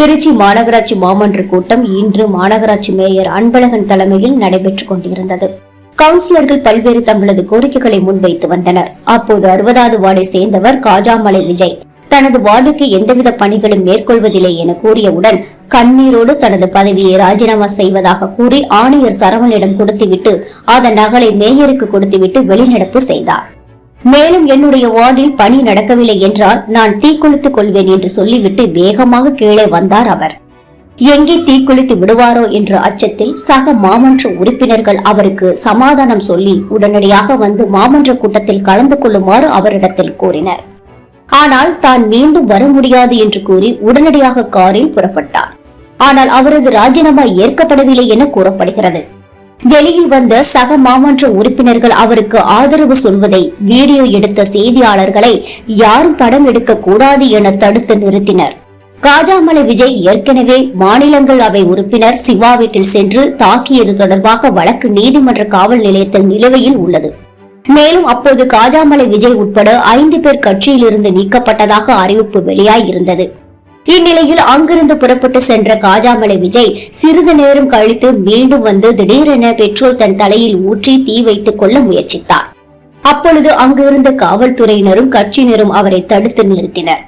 திருச்சி மாநகராட்சி மாமன்ற கூட்டம் இன்று மாநகராட்சி மேயர் அன்பழகன் தலைமையில் நடைபெற்றுக் கொண்டிருந்தது. கவுன்சிலர்கள் பல்வேறு தங்களது கோரிக்கைகளை முன்வைத்து வந்தனர். அப்போது அறுபதாவது வார்டை சேர்ந்தவர் காஜாமலை விஜய். தனது வார்டுக்கு எந்தவித பணிகளும் மேற்கொள்வதில்லை என கூறியவுடன் கண்ணீரோடு தனது பதவியை ராஜினாமா செய்வதாக கூறி ஆணையர் சரவணிடம் கொடுத்துவிட்டு அதன் நகலை மேயருக்கு கொடுத்துவிட்டு வெளிநடப்பு செய்தார். மேலும் என்னுடைய வார்டில் பணி நடக்கவில்லை என்றால் நான் தீக்குளித்துக் கொள்வேன் என்று சொல்லிவிட்டு வேகமாக கீழே வந்தார் அவர். எங்கே தீக்குளித்து விடுவாரோ என்ற அச்சத்தில் சக மாமன்ற உறுப்பினர்கள் அவருக்கு சமாதானம் சொல்லி உடனடியாக வந்து மாமன்ற கூட்டத்தில் கலந்து கொள்ளுமாறு அவரிடத்தில் கூறினர் ஆனால் தான் மீண்டும் வர முடியாது என்று கூறி உடனடியாக காரில் புறப்பட்டார். ஆனால் அவரது ராஜினாமா ஏற்கப்படவில்லை என கூறப்படுகிறது. வெளியில் வந்த சக மாமன்ற உறுப்பினர்கள் அவருக்கு ஆதரவு சொல்வதை வீடியோ எடுத்த செய்தியாளர்களை யாரும் படம் எடுக்க கூடாது என தடுத்து நிறுத்தினர். காஜாமலை விஜய் ஏற்கனவே மாநிலங்களவை உறுப்பினர் சிவா வீட்டில் சென்று தாக்கியது தொடர்பாக வழக்கு நீதிமன்ற காவல் நிலையத்தில் நிலுவையில் உள்ளது. மேலும் அப்போது காஜாமலை விஜய் உட்பட ஐந்து பேர் கட்சியிலிருந்து நீக்கப்பட்டதாக அறிவிப்பு வெளியாயிருந்தது. இந்நிலையில் அங்கிருந்து புறப்பட்டு சென்ற காஜாமலை விஜய் சிறிது நேரம் கழித்து மீண்டும் வந்து திடீரென பெட்ரோல் தன் தலையில் ஊற்றி தீ வைத்துக் கொள்ள முயற்சித்தார். அப்பொழுது அங்கிருந்த காவல்துறையினரும் கட்சியினரும் அவரை தடுத்து நிறுத்தினர்.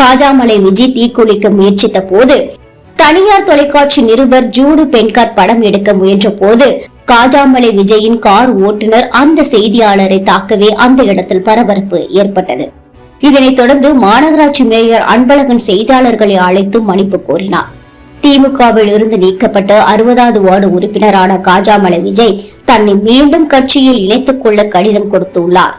காஜாமலை விஜய் தீக்குளிக்க முயற்சித்த போது தனியார் தொலைக்காட்சி நிருபர் ஜூடு பெண்கார் படம் எடுக்க முயன்ற போது காஜாமலை விஜயின் கார் ஓட்டுநர் அந்த செய்தியாளரை தாக்கவே அந்த இடத்தில் பரபரப்பு ஏற்பட்டது. இதனைத் தொடர்ந்து மாநகராட்சி மேயர் அன்பழகன் செய்தியாளர்களை அழைத்து மன்னிப்பு கோரினார் திமுகவில் இருந்து நீக்கப்பட்ட அறுபதாவது வார்டு உறுப்பினரான காஜாமலை விஜய் தன்னை மீண்டும் கட்சியில் இணைத்துக் கொள்ள கடிதம் கொடுத்துள்ளார்